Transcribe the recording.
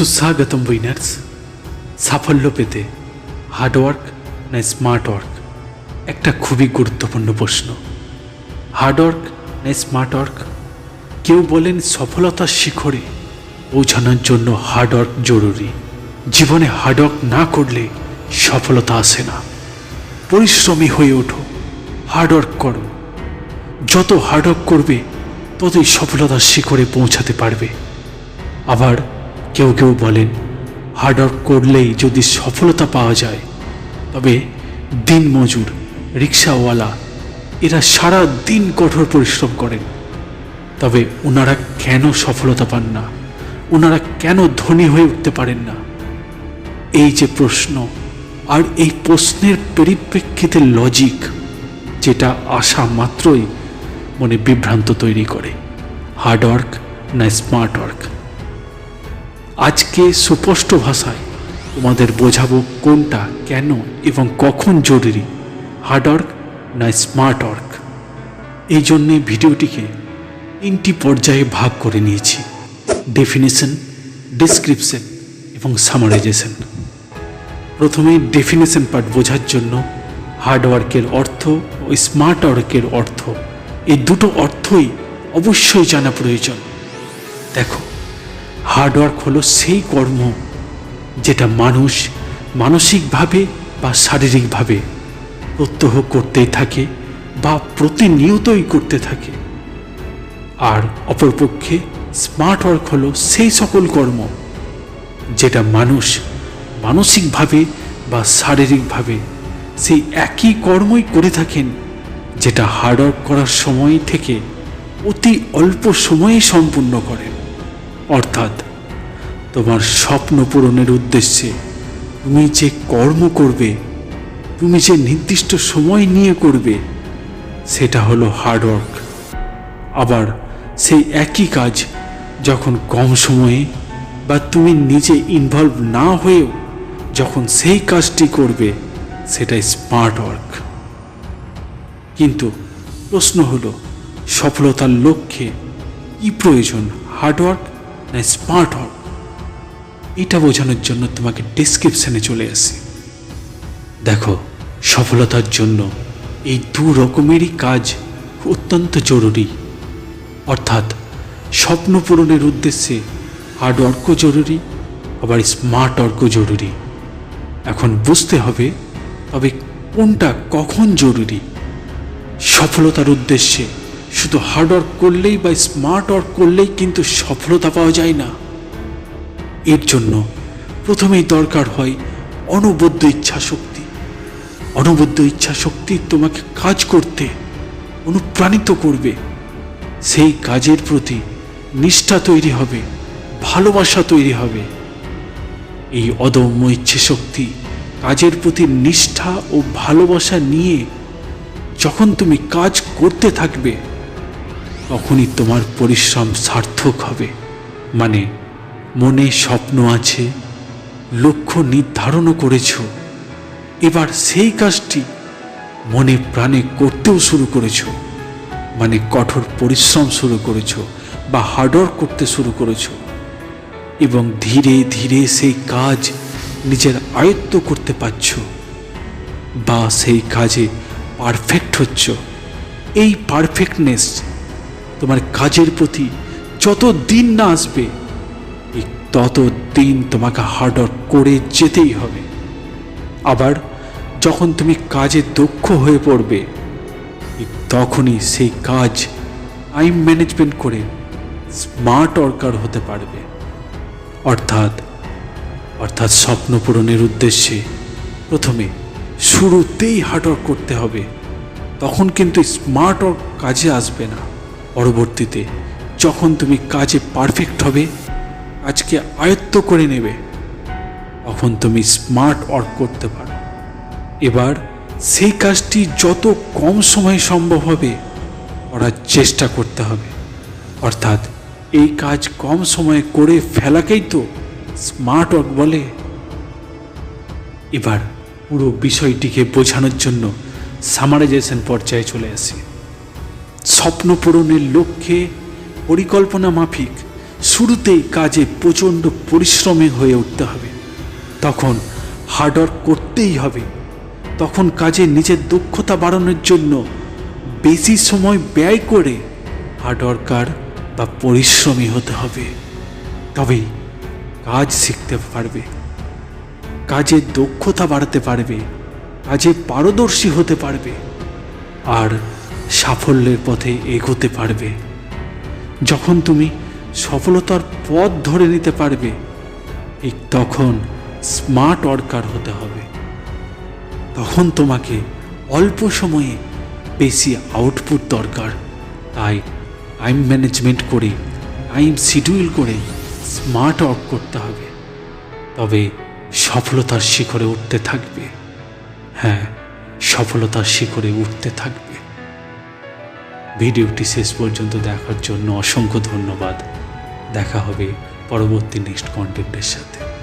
সুস্বাগতম উইনার্স। সাফল্য পেতে হার্ডওয়ার্ক না স্মার্ট ওয়ার্ক একটা খুবই গুরুত্বপূর্ণ প্রশ্ন। হার্ডওয়ার্ক না স্মার্ট ওয়ার্ক কেউ বলেন সফলতার শিখরে পৌঁছানোর জন্য হার্ডওয়ার্ক জরুরি। জীবনে হার্ডওয়ার্ক না করলে সফলতা আসে না। পরিশ্রমী হয়ে ওঠো হার্ডওয়ার্ক করো। যত হার্ডওয়ার্ক করবে, ততই সফলতার শিখরে পৌঁছাতে পারবে। আবার কেউ কেউ বলেন হার্ডওয়ার্ক করলেই যদি সফলতা পাওয়া যায়, তবে দিন মজুর, রিক্সাওয়ালা, এরা সারা দিন কঠোর পরিশ্রম করেন। তবে ওনারা কেন সফলতা পান না? ওনারা কেন ধনী হয়ে উঠতে পারেন না? এই যে প্রশ্ন আর এই প্রশ্নের পরিপ্রেক্ষিতে লজিক যেটা আসা মাত্রই মনে বিভ্রান্ত তৈরি করে। হার্ডওয়ার্ক না স্মার্ট ওয়ার্ক আজকে সুস্পষ্ট ভাষায় তোমাদের বোঝাবো কোনটা কেন এবং কখন জরুরি। হার্ডওয়ার্ক না স্মার্ট ওয়ার্ক এই জন্যে ভিডিওটিকে তিনটি পর্যায়ে ভাগ করে নিয়েছি। ডেফিনেশন, ডিসক্রিপশন এবং সামারাইজেশন। প্রথমে ডেফিনেশন পার্ট বোঝার জন্য হার্ডওয়ার্কের অর্থ ও স্মার্ট ওয়ার্কের অর্থ। এই দুটো অর্থই অবশ্যই জানা প্রয়োজন। দেখো হার্ডওয়ার্ক হলো সেই কর্ম যেটা মানুষ মানসিকভাবে বা শারীরিকভাবে প্রত্যহ করতেই থাকে বা প্রতিনিয়তই করতে থাকে। আর অপরপক্ষে স্মার্ট ওয়ার্ক হলো সেই সকল কর্ম যেটা মানুষ মানসিকভাবে বা শারীরিকভাবে সেই একই কর্মই করে থাকেন যেটা হার্ডওয়ার্ক করার সময় থেকে অতি অল্প সময়ে সম্পূর্ণ করেন। অর্থাৎ তোমার স্বপ্ন পূরণের উদ্দেশ্যে তুমি যে কর্ম করবে, তুমি যে নির্দিষ্ট সময় নিয়ে করবে, সেটা হলো হার্ডওয়ার্ক আবার সেই একই কাজ যখন কম সময়ে বা তুমি নিজে ইনভলভ না হয়েও যখন সেই কাজটি করবে, সেটাই স্মার্ট ওয়ার্ক কিন্তু প্রশ্ন হলো, সফলতার লক্ষ্যে কি প্রয়োজন হার্ডওয়ার্ক না স্মার্ট ওয়ার্ক এটা বোঝানোর জন্য তোমাকে ডিসক্রিপশানে চলে আসি। দেখো, সফলতার জন্য এই দু রকমেরই কাজ অত্যন্ত জরুরি। অর্থাৎ, স্বপ্ন পূরণের উদ্দেশ্যে হার্ডওয়ার্কও জরুরি, আবার স্মার্ট ওয়ার্কও জরুরি। এখন বুঝতে হবে, তবে কোনটা কখন জরুরি? সফলতার উদ্দেশ্যে শুধু হার্ডওয়ার্ক করলেই বা স্মার্ট ওয়ার্ক করলেই কিন্তু সফলতা পাওয়া যায় না। এর জন্য প্রথমেই দরকার হয় অনবদ্য ইচ্ছা শক্তি অনবদ্য ইচ্ছা শক্তি তোমাকে কাজ করতে অনুপ্রাণিত করবে। সেই কাজের প্রতি নিষ্ঠা তৈরি হবে, ভালোবাসা তৈরি হবে। এই অদম্য ইচ্ছে শক্তি কাজের প্রতি নিষ্ঠা ও ভালোবাসা নিয়ে যখন তুমি কাজ করতে থাকবে তখনই তোমার পরিশ্রম সার্থক হবে। মানে মনে স্বপ্ন আছে, লক্ষ্য নির্ধারণও করেছ। এবার সেই কাজটি মনে প্রাণে করতেও শুরু করেছ। মানে কঠোর পরিশ্রম শুরু করেছ বা হার্ডওয়ার্ক করতে শুরু করেছ। এবং ধীরে ধীরে সেই কাজ নিজের আয়ত্ত করতে পারছ বা সেই কাজে পারফেক্ট হচ্ছ। এই পারফেক্টনেস তোমার কাজের প্রতি যত দিন না আসবে তত দিন তোমাকে হার্ডওয়ার্ক করে যেতেই হবে। আবার যখন তুমি কাজে দক্ষ হয়ে পড়বে তখনই সেই কাজ টাইম ম্যানেজমেন্ট করে স্মার্ট ওয়ার্কার হতে পারবে। অর্থাৎ অর্থাৎ স্বপ্ন পূরণের উদ্দেশ্যে প্রথমে শুরুতেই হার্ডওয়ার্ক করতে হবে, তখন কিন্তু স্মার্ট ওয়ার্ক কাজে আসবে না। পরবর্তীতে, যখন তুমি কাজে পারফেক্ট হবে, কাজকে আয়ত্ত করে নেবে, তখন তুমি স্মার্ট ওয়ার্ক করতে পারো। এবার সেই কাজটি যত কম সময়ে সম্ভব হবে, করার চেষ্টা করতে হবে। অর্থাৎ, এই কাজ কম সময়ে করে ফেলাকেই তো স্মার্ট ওয়ার্ক বলে। এবার পুরো বিষয়টিকে বোঝানোর জন্য সামারাইজেশন পর্যায়ে চলে আসি। স্বপ্ন পূরণের লক্ষ্যে পরিকল্পনা মাফিক, শুরুতেই কাজে প্রচণ্ড পরিশ্রমী হয়ে উঠতে হবে। তখন হার্ডওয়ার্ক করতেই হবে। তখন কাজে নিজের দক্ষতা বাড়ানোর জন্য বেশি সময় ব্যয় করে হার্ডওয়ার্কার বা পরিশ্রমী হতে হবে। তবেই কাজ শিখতে পারবে। কাজের দক্ষতা বাড়াতে পারবে। কাজে পারদর্শী হতে পারবে। আর সাফল্যের পথে এগোতে পারবে। যখন তুমি সফলতার পথ ধরে নিতে পারবে, ঠিক তখন স্মার্ট ওয়ার্কার হতে হবে। তখন তোমাকে অল্প সময়ে বেশি আউটপুট দরকার। তাই টাইম ম্যানেজমেন্ট করে, টাইম শিডিউল করে স্মার্ট ওয়ার্ক করতে হবে। তবে সফলতার শিখরে উঠতে থাকবে। হ্যাঁ সফলতার শিখরে উঠতে থাকবে। ভিডিওটি শেষ পর্যন্ত দেখার জন্য অসংখ্য ধন্যবাদ। দেখা হবে পরবর্তী নেক্সট কন্টেন্টের সাথে।